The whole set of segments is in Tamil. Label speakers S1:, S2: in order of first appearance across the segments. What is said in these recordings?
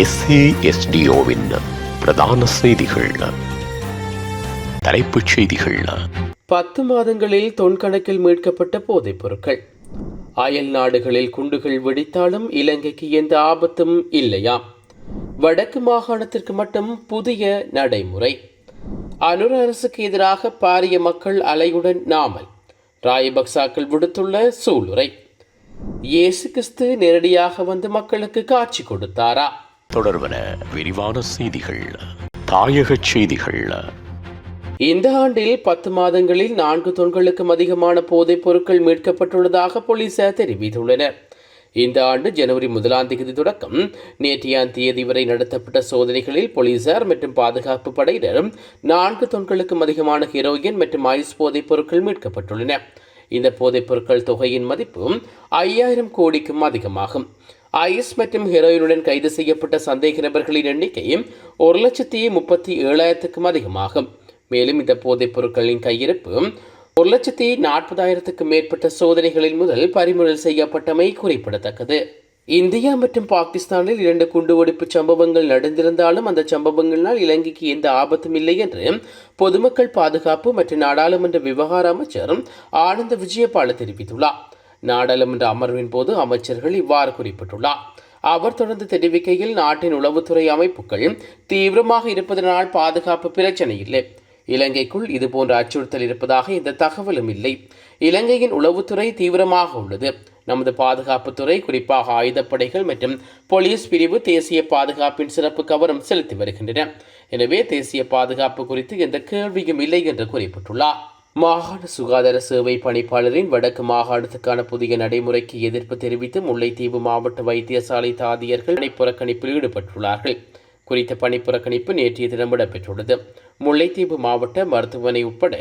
S1: எஸ்ஏஎஸ்டிஓவின் பிரதான செய்திகள். தலைப்புச் செய்திகள்.
S2: பத்து மாதங்களில் தொன்கணக்கில் மீட்கப்பட்ட போதைப் பொருட்கள். அயல் நாடுகளில் குண்டுகள் வெடித்தாலும் இலங்கைக்கு எந்த ஆபத்தும் இல்லையாம் வடக்கு மாகாணத்திற்கு மட்டும் புதிய நடைமுறை. அனுர அரசுக்கு எதிராக பாரிய மக்கள் அலையுடன் நாமல். ராயபக்சாக்கள் விடுத்துள்ள சூளுரை. இயேசு கிறிஸ்து நேரடியாக வந்து மக்களுக்கு காட்சி கொடுத்தாரா?
S1: தொடர்பன விரிவான செய்திகள். தாயகச் செய்திகள்.
S2: இந்த ஆண்டில் பத்து மாதங்களில் நான்கு தொன்களுக்கும் அதிகமான போதைப் பொருட்கள் மீட்கப்பட்டுள்ளதாக போலீசார் தெரிவித்துள்ளனர். இந்த ஆண்டு ஜனவரி முதலாம் தேதி தொடக்கம் நேற்றையாம் தேதி வரை நடத்தப்பட்ட சோதனைகளில் போலீசார் மற்றும் பாதுகாப்பு படையினர் நான்கு தொன்களுக்கும் அதிகமான ஹீரோயின் மற்றும் ஐஸ் போதைப் பொருட்கள் மீட்கப்பட்டுள்ளன இந்த போதைப் பொருட்கள் தொகையின் மதிப்பு ஐயாயிரம் கோடிக்கும் அதிகமாகும். ஐஎஸ் மற்றும் ஹெரோயினுடன் கைது செய்யப்பட்ட சந்தேக நபர்களின் எண்ணிக்கையும் ஒரு லட்சத்தி முப்பத்தி ஏழாயிரத்துக்கும் அதிகமாகும் மேலும் இந்த போதைப் பொருட்களின் கையிருப்பு ஒரு லட்சத்தி நாற்பதாயிரத்துக்கும் மேற்பட்ட சோதனைகளில் முதல் பறிமுதல் செய்யப்பட்டமை குறிப்பிடத்தக்கது இந்தியா மற்றும் பாகிஸ்தானில் இரண்டு குண்டுவெடிப்பு சம்பவங்கள் நடந்திருந்தாலும் அந்த சம்பவங்களினால் இலங்கைக்கு எந்த ஆபத்தும் இல்லை என்று பொதுமக்கள் பாதுகாப்பு மற்றும் நாடாளுமன்ற விவகார அமைச்சர் ஆனந்த விஜயபால தெரிவித்துள்ளார் நாடாளுமன்ற அமர்வின் போது அமைச்சர்கள் இவ்வாறு குறிப்பிட்டுள்ளார். அவர் தொடர்ந்து தெரிவிக்கையில் நாட்டின் உளவுத்துறை அமைப்புகள் தீவிரமாக இருப்பதனால் பாதுகாப்பு பிரச்சனை இல்லை. இலங்கைக்குள் இதுபோன்ற அச்சுறுத்தல் இருப்பதாக எந்த தகவலும் இல்லை. இலங்கையின் உளவுத்துறை தீவிரமாக உள்ளது. நமது பாதுகாப்புத்துறை குறிப்பாக ஆயுதப்படைகள் மற்றும் போலீஸ் பிரிவு தேசிய பாதுகாப்பின் சிறப்பு கவனம் செலுத்தி வருகின்றன. எனவே தேசிய பாதுகாப்பு குறித்து எந்த கேள்வியும் இல்லை என்று குறிப்பிட்டுள்ளார். மாகாண சுகாதார சேவை பணிப்பாளரின் வடக்கு மாகாணத்துக்கான புதிய நடைமுறைக்கு எதிர்ப்பு தெரிவித்து முல்லைத்தீவு மாவட்ட வைத்தியசாலை தாதியர்கள் பணிப்புறக்கணிப்பில் ஈடுபட்டுள்ளார்கள். குறித்த பணிப்புறக்கணிப்பு நேற்றைய தினம் இடம்பெற்றுள்ளது. முல்லைத்தீவு மாவட்ட மருத்துவமனை உட்பட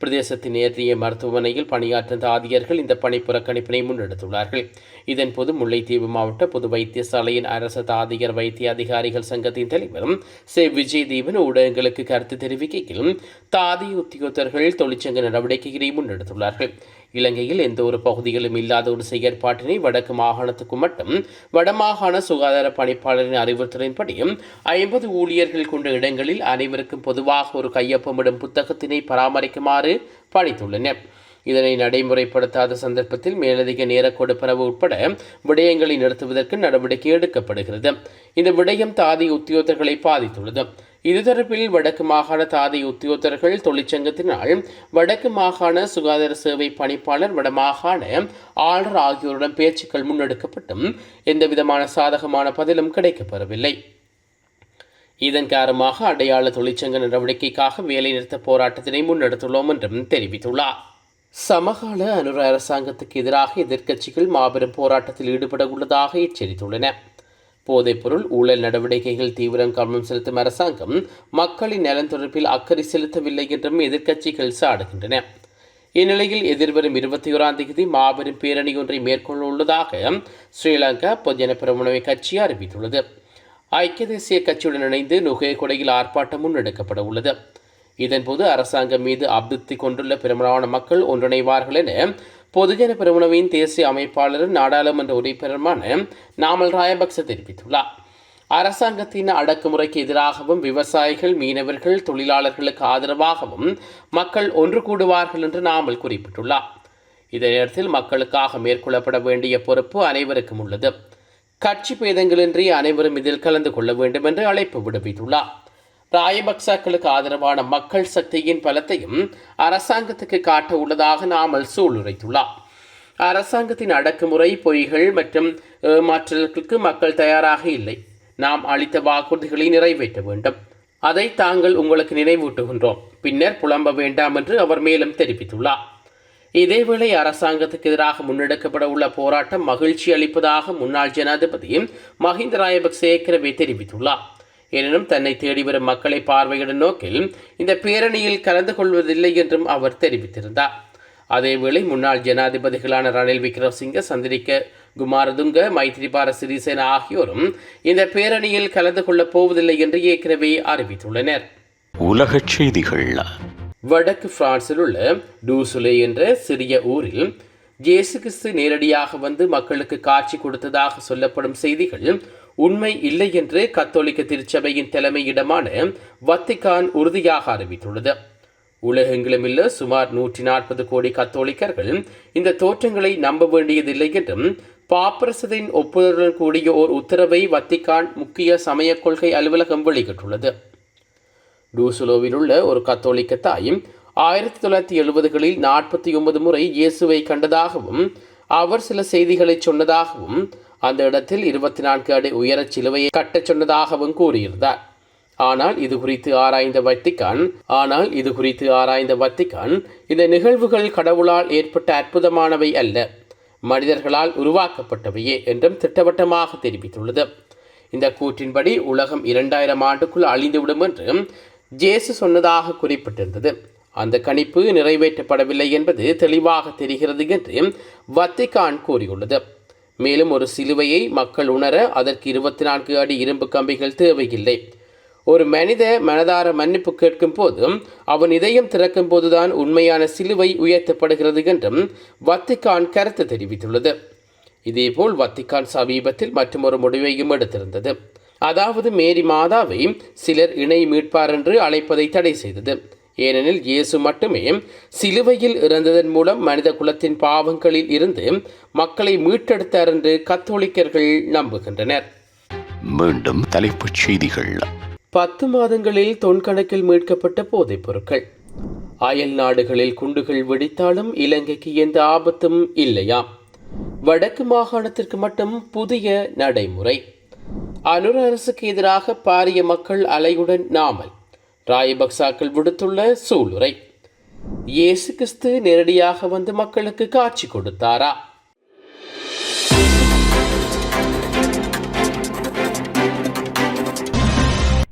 S2: பிரதேசத்தின் நேற்றைய மருத்துவமனையில் பணியாற்றும் தாதியர்கள் இந்த பணிப்புறக்கணிப்பினை முன்னெடுத்துள்ளார்கள். இதன்போது முல்லைத்தீவு மாவட்ட பொது வைத்தியசாலையின் அரசு தாதியர் வைத்திய அதிகாரிகள் சங்கத்தின் தலைவரும் சே. விஜய் தீபன் ஊடகங்களுக்கு கருத்து தெரிவிக்கையில் தாதி உத்தியோகத்தர்கள் தொழிற்சங்க நடவடிக்கைகளை முன்னெடுத்துள்ளார்கள். இலங்கையில் எந்த ஒரு பகுதிகளும் இல்லாத ஒரு செயற்பாட்டினை வடக்கு மாகாணத்துக்கு மட்டும் வடமாகாண சுகாதார பணிப்பாளரின் அறிவுறுத்தலின்படி ஐம்பது ஊழியர்கள் கொண்ட இடங்களில் அனைவருக்கும் பொதுவாக ஒரு கையொப்பமிடும் புத்தகத்தினை பராமரிக்குமாறு பணித்துள்ளனர். இதனை நடைமுறைப்படுத்தாத சந்தர்ப்பத்தில் மேலதிக நேர கொடுப்பனவு உட்பட விடயங்களை நிறுத்துவதற்கு நடவடிக்கை எடுக்கப்படுகிறது. இந்த விடயம் தாதி உத்தியோகர்களை பாதித்துள்ளது. இது தொடர்பில் வடக்கு மாகாண தாதி உத்தியோகர்கள் தொழிற்சங்கத்தினால் வடக்கு மாகாண சுகாதார சேவை பணிப்பாளர் வடமாகாண ஆளுநர் ஆகியோருடன் பேச்சுக்கள் முன்னெடுக்கப்பட்டும் எந்தவிதமான சாதகமான பதிலும் கிடைக்கப்பெறவில்லை. இதன் காரணமாக அடையாள தொழிற்சங்க நடவடிக்கைக்காக வேலைநிறுத்த போராட்டத்தினை முன்னெடுத்துள்ளோம் என்றும் தெரிவித்துள்ளார். சமகால அனுர அரசாங்கத்துக்கு எதிராக எதிர்க்கட்சிகள் மாபெரும் போராட்டத்தில் ஈடுபட உள்ளதாக எச்சரித்துள்ளன போதைப்பொருள் ஊழல் நடவடிக்கைகள் தீவிரம் கவனம் செலுத்தும் அரசாங்கம் மக்களின் நலன் தொடர்பில் அக்கறை செலுத்தவில்லை என்றும் எதிர்க்கட்சிகள் சாடுகின்றன. இந்நிலையில் எதிர்வரும் இருபத்தி ஓராம் தேதி மாபெரும் பேரணி ஒன்றை மேற்கொள்ள உள்ளதாக ஸ்ரீலங்கா பொதுஜன பெருமுனவை கட்சி அறிவித்துள்ளது. ஐக்கிய தேசிய கட்சியுடன் இணைந்து நுகையகொடையில் ஆர்ப்பாட்டம் முன்னெடுக்கப்பட உள்ளது. இதன்போது அரசாங்கம் மீது அபிவிருத்தி கொண்டுள்ள பெரும்பாலான மக்கள் ஒன்றிணைவார்கள் என பொதுஜன பெருமுனவின் தேசிய அமைப்பாளரும் நாடாளுமன்ற உறுப்பினருமான நாமல் ராயபக்ச தெரிவித்துள்ளார். அரசாங்கத்தின் அடக்குமுறைக்கு எதிராகவும் விவசாயிகள் மீனவர்கள் தொழிலாளர்களுக்கு ஆதரவாகவும் மக்கள் ஒன்று கூடுவார்கள் என்று நாமல் குறிப்பிட்டுள்ளார். இதே நேரத்தில் மக்களுக்காக மேற்கொள்ளப்பட வேண்டிய பொறுப்பு அனைவருக்கும் உள்ளது. கட்சி பேதங்களின்றி அனைவரும் இதில் கலந்து கொள்ள வேண்டும் என்று அழைப்பு விடுவித்துள்ளார். ராயபக்சாக்களுக்கு ஆதரவான மக்கள் சக்தியின் பலத்தையும் அரசாங்கத்துக்கு காட்ட உள்ளதாக நாமல் சூளுரைத்துள்ளார். அரசாங்கத்தின் அடக்குமுறை பொய்கள் மற்றும் ஏமாற்றல்களுக்கு மக்கள் தயாராக இல்லை. நாம் அளித்த வாக்குறுதிகளை நிறைவேற்ற வேண்டும். அதை தாங்கள் உங்களுக்கு நினைவூட்டுகின்றோம். பின்னர் புலம்ப வேண்டாம் என்று அவர் மேலும் தெரிவித்துள்ளார். இதேவேளை அரசாங்கத்துக்கு எதிராக முன்னெடுக்கப்பட உள்ள போராட்டம் மகிழ்ச்சி அளிப்பதாக முன்னாள் ஜனாதிபதி மஹிந்த ராயபக்சே கிரவே தெரிவித்துள்ளார். எனினும் தன்னை தேடி வரும் மக்களை பார்வையிடும் நோக்கில் இந்த பேரணியில் கலந்து கொள்வதில்லை என்றும் அவர் தெரிவித்திருந்தார். அதேவேளை முன்னாள் ஜனாதிபதிகளான ரணில் விக்ரமசிங்க சந்திரிக்க குமாரதுங்க மைத்ரிபால சிறிசேன ஆகியோரும் இந்த பேரணியில் கலந்து கொள்ளப் போவதில்லை என்று ஏற்கனவே அறிவித்துள்ளனர்.
S1: உலகச் செய்திகள்
S2: வடக்கு பிரான்சில் உள்ள டூசுலே என்ற சிறிய ஊரில் இயேசு கிறிஸ்து நேரடியாக வந்து மக்களுக்கு காட்சி கொடுத்ததாக சொல்லப்படும் செய்திகள் உண்மை இல்லை என்று கத்தோலிக்க திருச்சபையின் தலைமையிடமான வத்திக்கான் உறுதியாக அறிவித்துள்ளது. உலகெங்கிலுமுள்ள சுமார் நூற்றி நாற்பது கோடி கத்தோலிக்கர்கள் இந்த தோற்றங்களை நம்ப வேண்டியதில்லை என்றும் பாப்பரசதின் ஒப்புதலுடன் கூடிய ஓர் உத்தரவை வத்திக்கான் முக்கிய சமய கொள்கை அலுவலகம் வெளியிட்டுள்ளது. டூசுலோவில் உள்ள ஒரு கத்தோலிக்க தாயும் ஆயிரத்தி தொள்ளாயிரத்தி எழுபதுகளில் நாற்பத்தி ஒன்பது முறை இயேசுவை கண்டதாகவும் அவர் சில செய்திகளை சொன்னதாகவும் அந்த இடத்தில் இருபத்தி நான்கு அடி உயரச் சிலுவையை கட்டச் சொன்னதாகவும் கூறியிருந்தார். ஆனால் இது குறித்து ஆராய்ந்த வத்திக்கான் ஆனால் இது குறித்து ஆராய்ந்த வத்திக்கான் இந்த நிகழ்வுகள் கடவுளால் ஏற்பட்ட அற்புதமானவை அல்ல மனிதர்களால் உருவாக்கப்பட்டவையே என்றும் திட்டவட்டமாக தெரிவித்துள்ளது. இந்த கூற்றின்படி உலகம் இரண்டாயிரம் ஆண்டுக்குள் அழிந்துவிடும் என்று ஜேசு சொன்னதாக குறிப்பிட்டிருந்தது. அந்த கணிப்பு நிறைவேற்றப்படவில்லை என்பது தெளிவாக தெரிகிறது என்று வத்திகான் கூறியுள்ளது. மேலும் ஒரு சிலுவையை மக்கள் உணர அதற்கு இருபத்தி நான்கு அடி இரும்பு கம்பிகள் தேவையில்லை. ஒரு மனித மனதார மன்னிப்பு கேட்கும் போதும் அவன் இதயம் திறக்கும் போதுதான் உண்மையான சிலுவை உயர்த்தப்படுகிறது என்றும் வத்திகான் கருத்து தெரிவித்துள்ளது. இதேபோல் வத்திக்கான் சமீபத்தில் மற்றொரு முடிவையும் எடுத்திருந்தது. அதாவது மேரி மாதாவை சிலர் இணை மீட்பார் என்று அழைப்பதை தடை செய்தது. ஏனெனில் இயேசு மட்டுமே சிலுவையில் இறந்ததன் மூலம் மனித குலத்தின் பாவங்களில் இருந்து மக்களை மீட்டெடுத்தார் என்று கத்தோலிக்கர்கள் நம்புகின்றனர்.
S1: மீண்டும் தலைப்புச் செய்திகள்.
S2: பத்து மாதங்களில் தொன்கணக்கில் மீட்கப்பட்ட போதைப் பொருட்கள். அயல் நாடுகளில் குண்டுகள் வெடித்தாலும் இலங்கைக்கு எந்த ஆபத்தும் இல்லையாம் வடக்கு மாகாணத்திற்கு மட்டும் புதிய நடைமுறை. அனுர அரசுக்கு எதிராக பாரிய மக்கள் அலையுடன் நாமல் ராயபக்சாக்கள் விடுத்துள்ள சூளுரை. இயேசு கிறிஸ்து நேரடியாக வந்து மக்களுக்கு காட்சி கொடுத்தாரா?